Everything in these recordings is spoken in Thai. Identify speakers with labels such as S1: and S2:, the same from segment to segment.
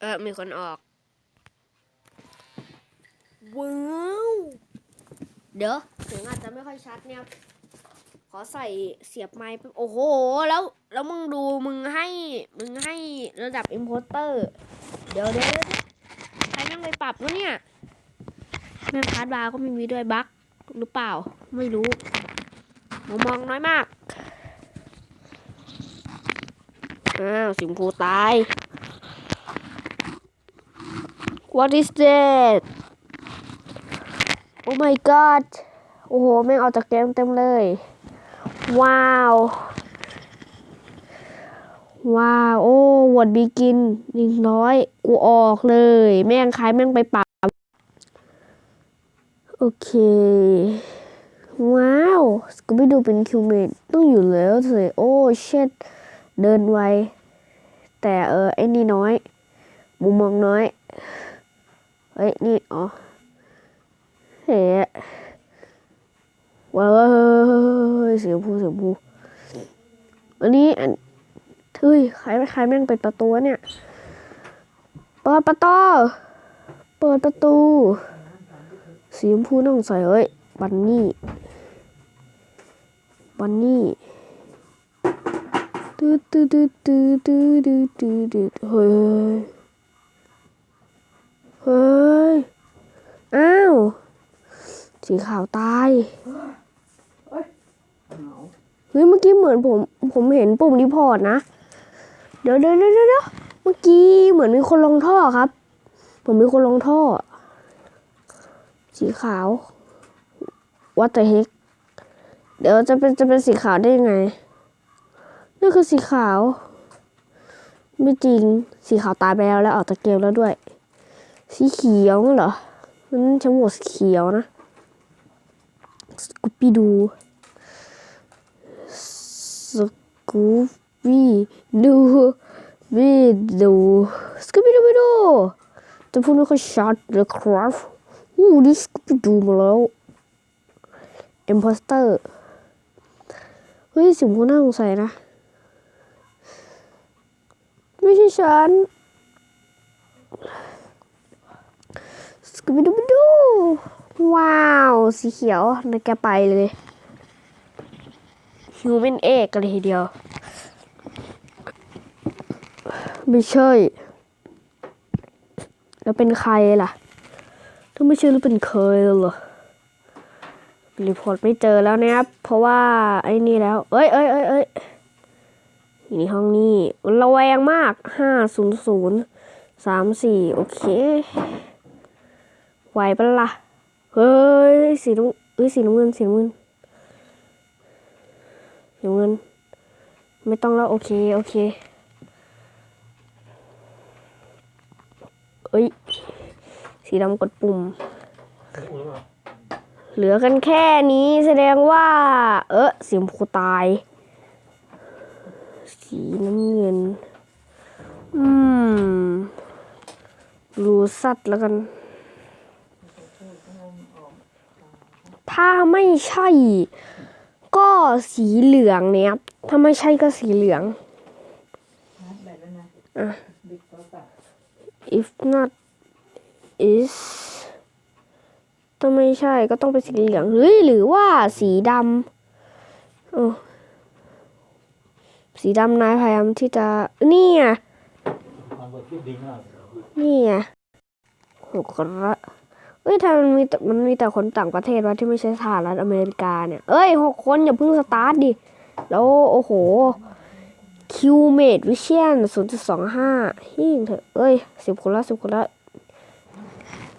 S1: เออ มีคนออก ว้าวเดี๋ยวเสียงอาจจะไม่ค่อยชัดเนี่ย ขอใส่เสียบไม้แป๊บโอ้โห แล้ว แล้วมึงดู มึงให้ มึงให้ระดับอิมโพสเตอร์ เดี๋ยวเดี๋ยวเดี๋ยวใครนั่งไปปรับวะเนี่ย แม่งคาร์ดบาร์ก็ไม่มีด้วยบั๊กหรือเปล่า ไม่รู้มองมองน้อยมาก อ้าวสิมพูตาย What is that Oh my god โอ้โห แม่งเอาจากเกมเต็มเลย ว้าว ว้าว โอ้วดบีกินหนึ่งร้อยกูออกเลย แม่งขายแม่งไปปรับโอเค ว้าวสกูบี้ดูเป็นคิวเมดต้องอยู่แล้วเถอะโอ้เช็ดเดินไว แต่เออ ไอ้นี่น้อย มุมมองน้อย เฮ้ย นี่ อ๋อ เฮ้ยว้าวเสียงพูเสียงพูอันนี้อันเฮ้ยใครใครแม่งเป็นประตูเนี่ย เปิดประตู เปิดประตู สีชมพูต้องใส่เฮ้ย บันนี่ บันนี่ตื้อตื้อตื้อตื้อตื้อตื้อตื้อตื้อเฮ้ย เฮ้ย อ้าว สีขาวตายเฮ้ยเมื่อกี้เหมือนผมผมเห็นปุ่มรีพอร์ตนะ เดี๋ยวเดี๋ยวเดี๋ยวเดี๋ยวเมื่อกี้เหมือนมีคนลงท่อครับ ผมมีคนลงท่อ สีขาว What the heck เดี๋ยวจะเป็นจะเป็นสีขาวได้ยังไงนั่นคือสีขาว ไม่จริงสีขาวตายไปแล้วแล้วออกจากเกมแล้วด้วย สีเขียวเหรอมันฉันโหวตสีเขียวนะ สกูปี้ดูสกูปี้ดูวีดูสกูปี้ดูไปดูจะพูดไม่ค่อยชัดเลยครับอู้ดิสกูปี้ดูมาแล้วอิมโพสเตอร์เฮ้ยสิมพูน่าสงสัยนะ ไม่ใช่ฉันสกูบิดูบิดู ว้าว สีเขียวนะแกไปเลยฮิวแมนเอกกันเลยทีเดียว ไม่ใช่ แล้วเป็นใครล่ะ ถ้าไม่ใช่แล้วเป็นเคยเหรอรีพอร์ตไม่เจอแล้วนะครับ เพราะว่าไอ้นี่แล้ว เอ้ยเอ้ยเอ้ยเอ้ยอยู่ในห้องนี้ระแวงมากห้าศูนย์ศูนย์สามสี่โอเค ไหวปะล่ะ เฮ้ยสีน้ำเอ้ยสีน้ำเงินสีน้ำเงินสีน้ำเงิน ไม่ต้องแล้วโอเคโอเคเอ้ยสีดำกดปุ่ม เหลือกันแค่นี้แสดงว่า เออสีชมพูตาย สีน้ำเงิน อืม รูสัตว์แล้วกัน ถ้าไม่ใช่ ก็สีเหลืองเนี่ยครับถ้าไม่ใช่ก็สีเหลืองอะ if not is ถ้าไม่ใช่ก็ต้องเป็นสีเหลืองเฮ้ยหรือว่าสีดำสีดำนายพยายามที่จะนี่ไง
S2: มันกดคิดดิ้งอะ
S1: นี่ไงหกละ เอ้ยถ้ามันมีแต่มันมีแต่คนต่างประเทศวะที่ไม่ใช่สหรัฐอเมริกาเนี่ย เอ้ยหกคนอย่าเพิ่งสตาร์ทดิ แล้วโอ้โหคิวเมดวิเชียนศูนย์จุดสองห้าฮิ่งเถอะ เอ้ยสิบคนละสิบคนละ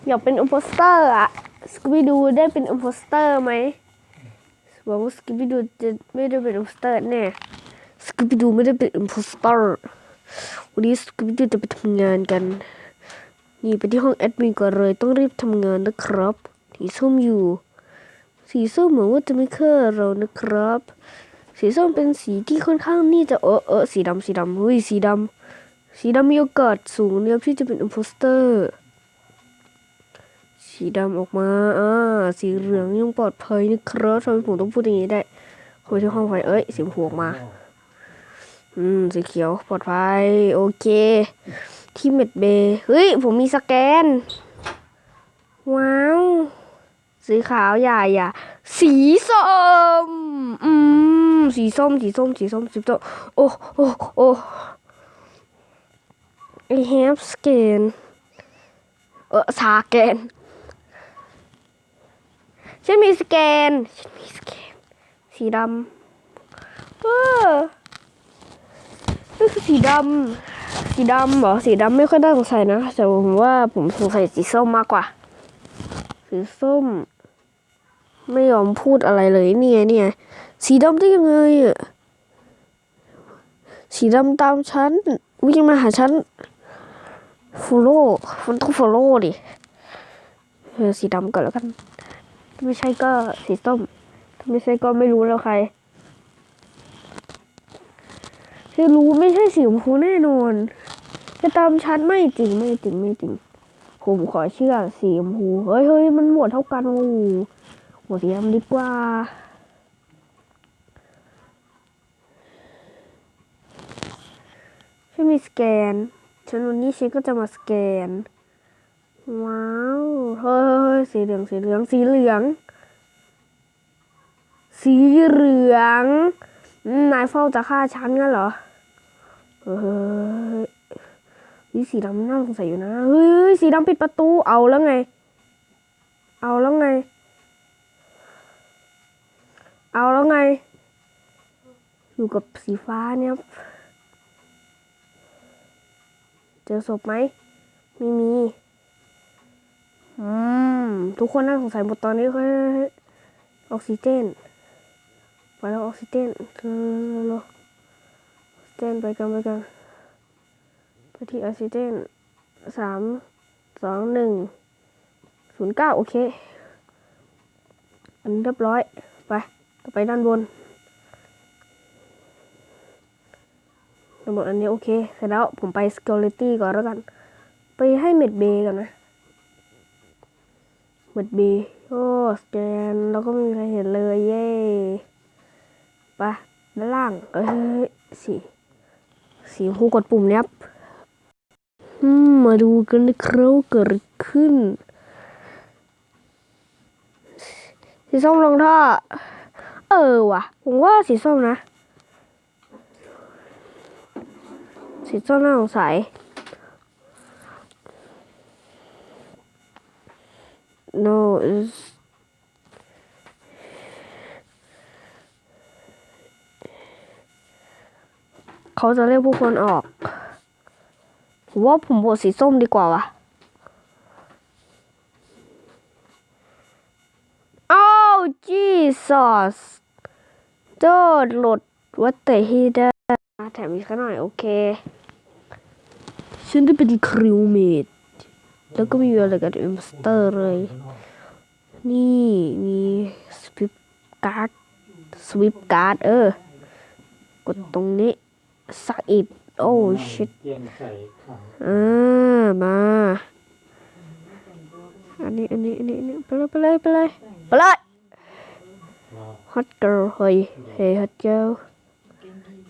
S1: อยากเป็นอิมโพสเตอร์อะสกูบี้ดูได้เป็นอิมโพสเตอร์ไหมหวังว่าสกูบี้ดูจะไม่ได้เป็นอิมโพสเตอร์แน่สกูบี้ดูไม่ได้เป็นอิมโพสเตอร์วันนี้สกูบี้ดูจะไปทำงานกัน นี่ไปที่ห้องแอดมินก่อนเลยต้องรีบทำงานนะครับสีส้มอยู่ สีส้มเหมือนว่าจะไม่เคยเรานะครับ สีส้มเป็นสีที่ค่อนข้างนี่จะเออเออสีดำสีดำเฮ้ยสีดำสีดำมีโอกาสสูงนะครับที่จะเป็นอิมโพสเตอร์สีดำออกมาอ่าสีเหลืองยังปลอดภัยนะครับทำไมผมต้องพูดอย่างนี้ได้เข้าไปที่ห้องไฟ เอ้ยสีชมพูออกมา อืม สีเขียวปลอดภัย โอเค ที่เม็ดเบย์เฮ้ย ผมมีสแกน ว้าว สีขาวอย่อย่าสีส้ม อืม สีส้ม สีส้ม สีส้ม สีส้ม โอ้ โอ้ โอ้ I have scan เออสาแกน ฉันมีสแกน ฉันมีสแกน สีดำ เออนี่คือสีดำ สีดำเหรอสีดำไม่ค่อยน่าสงสัยนะ แต่ผมว่าผมสงสัยสีส้มมากกว่า สีส้ม ไม่ยอมพูดอะไรเลยเนี่ยเนี่ยสีดำได้ยังไงอะสีดำตามฉันวิ่งมาหาฉันฟอลโล่มันต้องฟอลโล่ดิเออสีดำก่อนแล้วกัน ไม่ใช่ก็สีส้ม ไม่ใช่ก็ไม่รู้แล้วใคร ที่รู้ไม่ใช่สีชมพูแน่นอน จะตามฉันไม่จริงไม่จริงไม่จริง ผมขอเชื่อสีชมพูเฮ้ยเฮ้ยมันหมดเท่ากันโอ้หมดสีดำดีกว่าฉันมีสแกนฉันวันนี้ฉันก็จะมาสแกน ว้าวเฮ้ยเฮ้ยเฮ้ยสีเหลืองสีเหลืองสีเหลือง สีเหลือง นายเฝ้าจะฆ่าฉันงั้นเหรอ ฮ้ยสีดำน่าสงสัยอยู่นะ เฮ้ยสีดำปิดประตู เอาแล้วไง เอาแล้วไง เอาแล้วไง อยู่กับสีฟ้าเนี่ยเจอศพไหม ไม่มี อืม ทุกคนน่าสงสัยหมดตอนนี้เฮ้ยออกซิเจน ไปแล้วออกซิเจนเออ เจนไปกันไปกันไปที่ออกซิเจนสามสองหนึ่งศูนย์เก้าโอเค อันเรียบร้อย ไปต่อไปด้านบนด้านบนอันนี้โอเค เสร็จแล้วผมไป security ก่อนแล้วกัน ไปให้เม็ดเบย์ก่อนนะเม็ดเบย์โอ้สแกนแล้วก็ไม่มีใครเห็นเลย เย้ไปด้านล่าง เอ้ยสี่ สีชมพูกดปุ่มเนี้ยครับมาดูกันนะครับว่าเกิดขึ้น สีส้มลงท่อ เออว่ะ ผมว่าสีส้มนะ สีส้มน่าสงสัย no is เขาจะเรียกผู้คนออก ผมว่าผมโหวตสีส้มดีกว่าวะอ้าว Jesus โดดหลุดวัดแต่ฮีดาแถมอีกสักหน่อย โอเค ฉันได้เป็นคริวเมดแล้วก็มีอะไรกับเอ็มสเตอร์เลย นี่มีสวิปการ์ดสวิปการ์ดเออ กดตรงนี้ สักอิดโอ้ชิต
S2: เกียงใส่ขัง
S1: อ่ามา อันนี้ อันนี้ อันนี้อันนี้ไปเลยไปเลยไปเลยไปเลย
S2: ว่า
S1: hot girl เฮ้ยเฮ้ย hot girl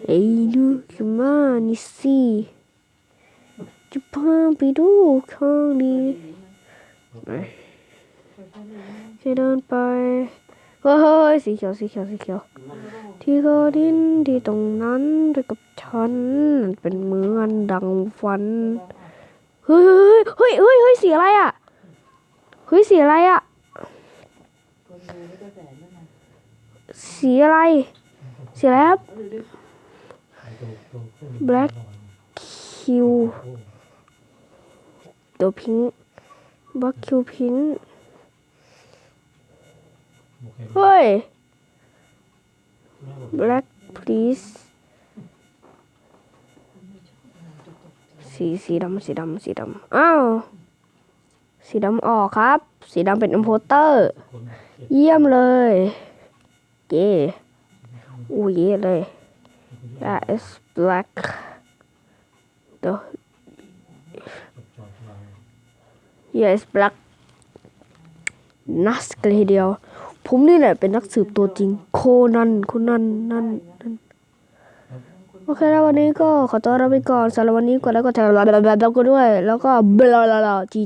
S1: เอ้ยดูขึ้นมานี่สิจะพาไปดูของดีไปจะเดินไป ฮ้ยเฮ้ยสีเขียวสีเขียวสีเขียว ที่เขาดิ้นที่ตรงนั้นด้วยกับฉันมันเป็นเหมือนดังฟันเฮ้ยเฮ้ยเฮ้ยเฮ้ยสีอะไรอะเฮ้ยสีอะไรอะสีอะไรสีอะไรครับ Black คิว
S2: โอ้
S1: ตัวพิงค์บักคิวพิงค์
S2: เค
S1: เฮ้ย
S2: แม่บอก
S1: black please สีสีดำสีดำสีดำอ้าว สีดำออกครับ สีดำเป็นอิมโพเตอร์
S2: คนเจ็บ
S1: เยี่ยมเลย เย่อู้เย่เลย that is black the
S2: จอดวาง
S1: yes black นักเลยทีเดียว ผมนี่แหละเป็นนักสืบตัวจริง โคนันโคนันนั่นนั่นโอเคแล้ววันนี้ก็ขอตัวลาไปก่อนสำหรับวันนี้กดแล้วก็แชร์แล้วก็ด้วย แล้วก็เบลาจี